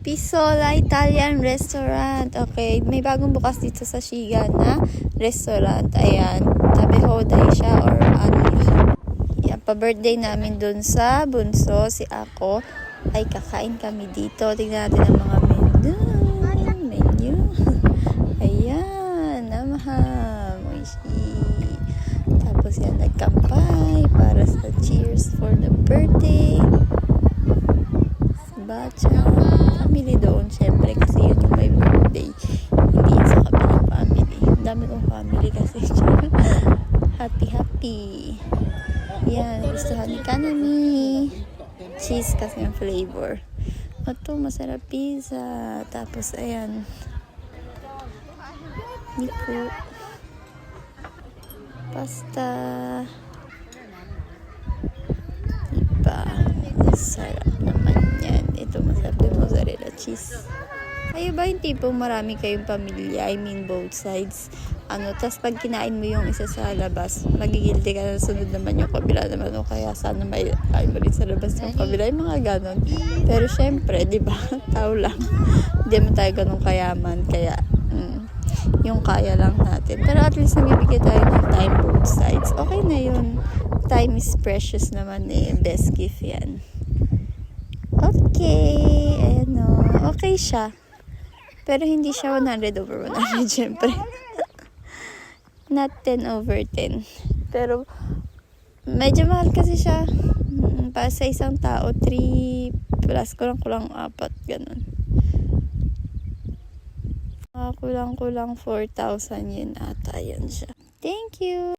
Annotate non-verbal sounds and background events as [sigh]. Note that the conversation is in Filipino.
Pisola Italian Restaurant. Okay, may bagong bukas dito sa Shiga na restaurant. Ayan, tabi Hoday siya or ano yun. Yan, pa-birthday namin dun sa Bunso, si ako. Ay, kakain kami dito. Tingnan natin ang mga menu. Menu. [laughs] Ayan, namaham. Oishi. Tapos yan, nagkampay Si Bacha. Family doon, syempre, kasi yun yung may birthday. Hindi sa kabilang family. Ang dami kong family kasi. [laughs] happy, happy. Yan, gustuhan ni Kanami. Cheese kasi yung flavor. Ito, masarap pizza. Tapos, ayan. Nico. Pasta. Diba? Sarap naman yan. Ito, masarap yung mozzarella cheese. Kayo ba yung tipong marami kayong pamilya? I mean, both sides. Ano, tas pag kinain mo yung isa sa labas, magigilty ka na sunod naman yung kabila naman. O kaya sana may kain mo rin sa labas yung kabila. Yung mga ganon. Pero syempre, di ba? [laughs] Tao lang. Hindi mo tayo ganun kayaman. Kaya, mm, yung kaya lang natin. Pero at least nabibigay tayo ng time both sides. Okay na yun. Time is precious naman eh. Best gift yan. Okay. Okay siya. Pero hindi siya 100 over 100, [laughs] syempre. Not 10 over 10. Pero, medyo mahal kasi siya. Mm, Para sa isang tao, 3 plus kulang-kulang 4, ganun. Mga kulang-kulang 4,000 yun ata yan siya. Thank you!